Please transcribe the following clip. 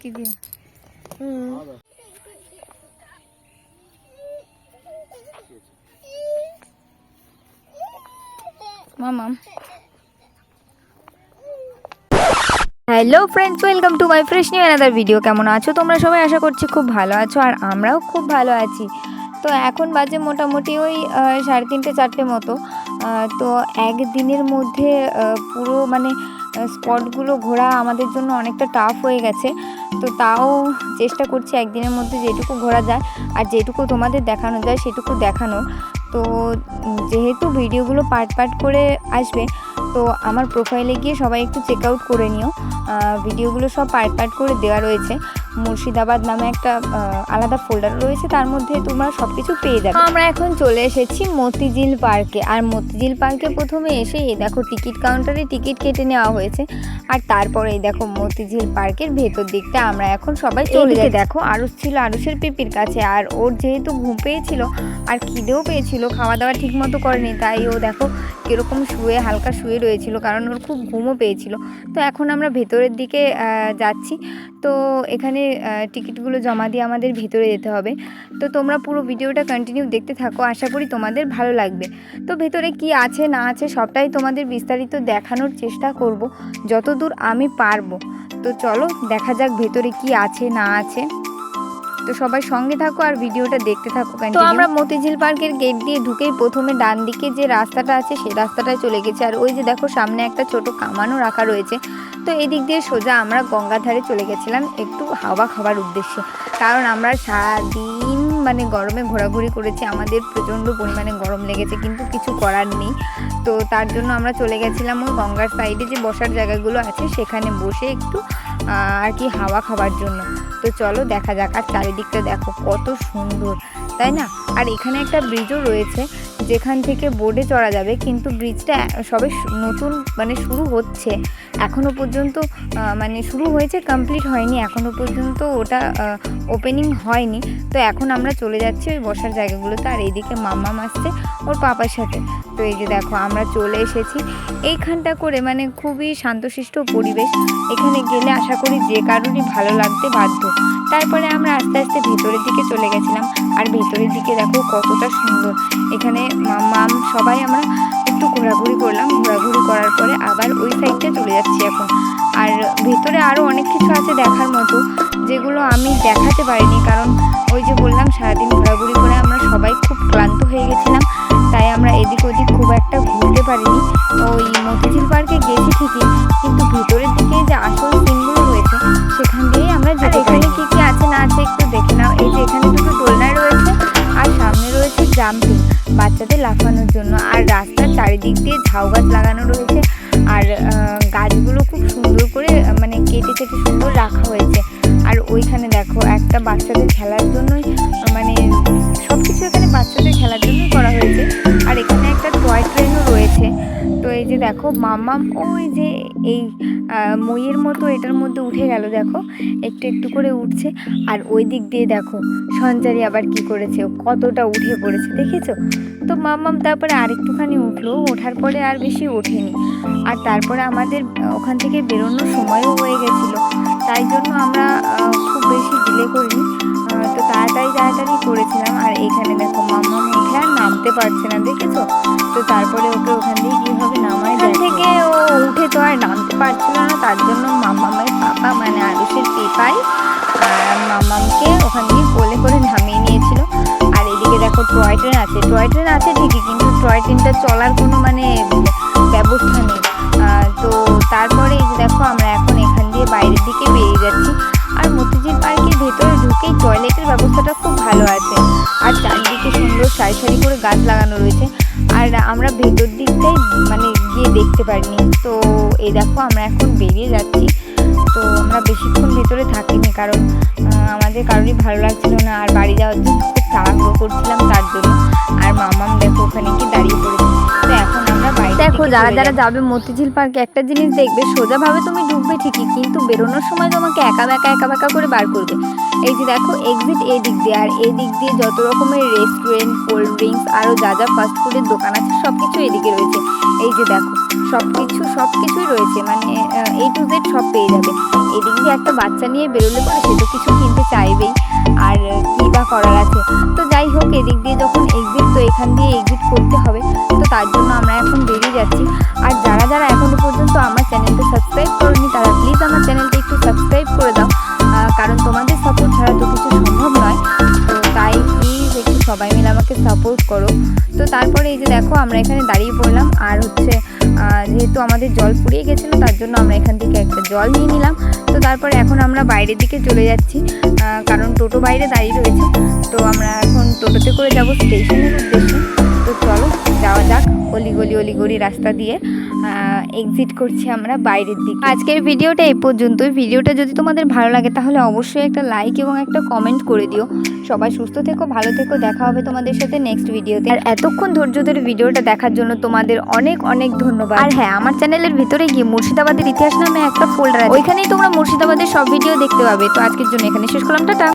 কি দিয়ে? মামা hello friends welcome to my fresh new another video কেমন আছো? তোমরা সবাই আশা করছি খুব ভালো আছো, আর আমরাও খুব ভালো আছি। তো এখন বাজে মোটামুটি ওই সাড়ে তিনটে, চারটে মতো। তো একদিনের মধ্যে পুরো মানে স্পটগুলো ঘোরা আমাদের জন্য অনেকটা টাফ হয়ে গেছে। তো তাও চেষ্টা করছি একদিনের মধ্যে যেটুকু ঘোরা যায়, আর যেটুকু তোমাদের দেখানো যায় সেটুকু দেখানোর তো যেহেতু ভিডিওগুলো পার্ট পার্ট করে আসবে, তো আমার প্রোফাইলে গিয়ে সবাই একটু চেক আউট করে নিও। ভিডিওগুলো সব পার্ট পার্ট করে দেওয়া রয়েছে। মুর্শিদাবাদ নামে একটা আলাদা ফোল্ডার রয়েছে তার মধ্যে তোমরা সব কিছু পেয়ে যাবে। আমরা এখন চলে এসেছি মতিঝিল পার্কে। আর মতিঝিল পার্কে প্রথমে এসে এই দেখো টিকিট কাউন্টারে টিকিট কেটে নেওয়া হয়েছে। আর তারপরে এই দেখো মতিঝিল পার্কের ভেতর দিকটা আমরা এখন সবাই চলে যাই দেখো আরুষ ছিল আরুষের পিপির কাছে আর ওর যেহেতু ঘুম পেয়েছিল আর খিদেও পেয়েছিল খাওয়া দাওয়া ঠিক মতো করেনি তাই ও দেখো কীরকম শুয়ে, হালকা শুয়ে রয়েছিল কারণ ওর খুব ঘুমও পেয়েছিল। তো এখন আমরা ভেতরের দিকে যাচ্ছি। তো এখানে টিকিটগুলো জমা দিয়ে আমাদের ভেতরে যেতে হবে। তো তোমরা পুরো ভিডিওটা কন্টিনিউ দেখতে থাকো, আশা করি তোমাদের ভালো লাগবে। তো ভেতরে কি আছে, না আছে, সবটাই তোমাদের বিস্তারিত দেখানোর চেষ্টা করব, যতদূর আমি পারব। তো চলো, দেখা যাক ভেতরে কি আছে, না আছে। তো সবাই সঙ্গে থাকো আর ভিডিওটা দেখতে থাকো তো আমরা মতিঝিল পার্কের গেট দিয়ে ঢুকেই প্রথমে ডান দিকে যে রাস্তাটা আছে সেই রাস্তাটায় চলে গেছে। আর ওই যে দেখো সামনে একটা ছোট কামানও রাখা রয়েছে। তো এদিক দিয়ে সোজা আমরা গঙ্গাধারে চলে গেছিলাম একটু হাওয়া খাওয়ার উদ্দেশ্যে। কারণ আমরা সারাদিন মানে গরমে ঘোরাঘুরি করেছি, আমাদের প্রচণ্ড পরিমাণে গরম লেগেছে, কিন্তু কিছু করার নেই। তো তার জন্য আমরা চলে গেছিলাম ওই গঙ্গার সাইডে যে বসার জায়গাগুলো আছে, সেখানে বসে একটু আর কি হাওয়া খাওয়ার জন্য। তো চলো দেখা যাক, আর চারিদিকটা দেখো কত সুন্দর, তাই না? আর এখানে একটা ব্রিজও রয়েছে যেখান থেকে বোর্ডে চড়া যাবে, কিন্তু ব্রিজটা সবে নতুন মানে শুরু হচ্ছে। এখনও পর্যন্ত মানে শুরু হয়েছে কমপ্লিট হয়নি। এখনও পর্যন্ত ওটা ওপেনিং হয়নি। তো এখন আমরা চলে যাচ্ছি ওই বসার জায়গাগুলোতে। আর এইদিকে মাম্মাম আসছে ওর পাপার সাথে। তো এই যে দেখো, আমরা চলে এসেছি। এইখানটা করে মানে খুবই শান্তশিষ্ট পরিবেশ। এখানে গেলে আশা করি যে কারোরই ভালো লাগতে বাধ্য। তারপরে আমরা আস্তে আস্তে ভেতরের দিকে চলে গেছিলাম। আর ভেতরের দিকে দেখো কতটা সুন্দর। এখানে মাম সবাই আমরা একটু ঘোরাঘুরি করলাম। ঘোরাঘুরি করার পরে আবার ওই সাইডটা চলে যাচ্ছি এখন। আর ভেতরে আরও অনেক কিছু আছে দেখার মতো, যেগুলো আমি দেখাতে পারিনি কারণ ওই যে বললাম, সারাদিন ঘোরাঘুরি করে আমরা সবাই খুব ক্লান্ত হয়ে গেছিলাম, তাই আমরা এদিক ওদিক খুব একটা ঘুরতে পারিনি। ওই মতিঝিল পার্কে গেছি ঠিকই বাচ্চাদের লাফানোর জন্য। আর রাস্তার চারিদিক দিয়ে ঝাউ গাছ লাগানো রয়েছে। আর গাছগুলো খুব সুন্দর করে মানে কেটে কেটে সুন্দর রাখা হয়েছে। আর ওইখানে দেখো, একটা বাচ্চাদের খেলার জন্যই মানে দেখো মাম্মাম ওই যে এই মইয়ের মতো এটার মধ্যে উঠে গেল, দেখো, একটু একটু করে উঠছে। আর ওই দিক দিয়ে দেখো, সঞ্চারি আবার কি করেছে কতটা উঠে পড়েছে দেখেছ তো মাম্মাম তারপরে আরেকটুখানি উঠল, ওঠার পরে আর বেশি ওঠেনি। আর তারপরে আমাদের ওখান থেকে বেরোনোর সময়ও হয়ে গেছিল। তাই জন্য আমরা খুব বেশি ডিলে করিনি। তো তাড়াতাড়ি তাড়াতাড়ি করেছিলাম। আর এখানে দেখো মাম্মাম উঠে আর নামতে পারছে না দেখেছ তো তারপরে ওকে ওখান দিয়ে কীভাবে টয় ট্রেন আছে টয় ট্রেন আছে ঠিকই, কিন্তু টয় ট্রেনটা চলার কোনো মানে ব্যবস্থা নেই। তো তারপরে দেখো আমরা এখন এখান দিয়ে বাইরের দিকে বেরিয়ে যাচ্ছি। আর মতিঝিল পার্কের ভেতরে ঢুকেই টয়লেটের ব্যবস্থাটা খুব ভালো আছে। আর চারিদিকে সুন্দর সারি সারি করে গাছ লাগানো রয়েছে। আর আমরা ভেতর দিকটাই মানে গিয়ে দেখতে পারিনি। তো এই দেখো আমরা এখন বেরিয়ে যাচ্ছি। তো আমরা বেশিক্ষণ ভেতরে থাকিনি কারণ আমাদের কারোরই ভালো লাগছিল না। আর বাড়ি যাওয়ার জন্য তাড়াহুড়ো করছিলাম তার জন্য। আর মামাম দেখো ওখানে কি দাঁড়িয়ে পড়েছে। তো এখন আমরা বাড়িতে দেখো যারা যারা যাবে মতিঝিল পার্কে একটা জিনিস দেখবে সোজাভাবে তুমি ঢুকবে ঠিকই কিন্তু বেরোনোর সময় তোমাকে একা বেঁকা একা বেঁকা করে বার করবে। এই যে দেখো এক্সিট এই দিক দিয়ে আর এই দিক দিয়ে যত রকমের রেস্টুরেন্ট কোল্ড ড্রিঙ্কস আরও যা যা ফাস্ট ফুডের দোকান আছে সব কিছু এদিকে রয়েছে। এই যে দেখো সব কিছু সব কিছুই রয়েছে মানে এই টু জেড সব পেয়ে যাবে। এদিক দিয়ে একটা বাচ্চা নিয়ে বেরোলে পরে সে তো কিছু কিনতে চাইবেই। আর কী বা করার আছে? এখান দিয়ে এক্সিট করতে হবে। তো তার জন্য আমরা এখন বেরিয়ে যাচ্ছি। আর যারা যারা এখনও পর্যন্ত আমার চ্যানেলটা সাবস্ক্রাইব করেনি, তারা প্লিজ আমার চ্যানেলটা একটু সাবস্ক্রাইব করে দাও। কারণ তোমাদের সাপোর্ট ছাড়া তো কিছু সম্ভব নয়। তো তাই প্লিজ একটু সবাই মিলে আমাকে সাপোর্ট করো। তো তারপরে এই যে দেখো, আমরা এখানে দাঁড়িয়ে পড়লাম। আর হচ্ছে যেহেতু আমাদের জল ফুরিয়ে গেছিল, তার জন্য আমরা এখান থেকে একটা জল নিয়ে নিলাম। তো তারপরে এখন আমরা বাইরের দিকে চলে যাচ্ছি কারণ টোটো বাইরে দাঁড়িয়ে রয়েছে। তো আমরা এখন টোটোতে করে যাব স্টেশনের উদ্দেশ্যে। চলো, যাওয়া যাক। অলি গলি অলি গলি রাস্তা দিয়ে এক্সিট করছি আমরা বাইরের দিকে। আজকের ভিডিওটা এই পর্যন্তই। ভিডিওটা যদি তোমাদের ভালো লাগে, তাহলে অবশ্যই একটা লাইক এবং একটা কমেন্ট করে দিও। সবাই সুস্থ থেকো, ভালো থেকো। দেখা হবে তোমাদের সাথে নেক্সট ভিডিওতে আর এতক্ষণ ধৈর্য ধরে ভিডিওটা দেখার জন্য তোমাদের অনেক অনেক ধন্যবাদ। আর হ্যাঁ আমার চ্যানেলের ভিতরে গিয়ে মুর্শিদাবাদের ইতিহাস নামে একটা ফোল্ডার ওইখানেই তোমরা মুর্শিদাবাদের সব ভিডিও দেখতে পাবে। তো আজকের জন্য এখানে শেষ করলাম। টাটা!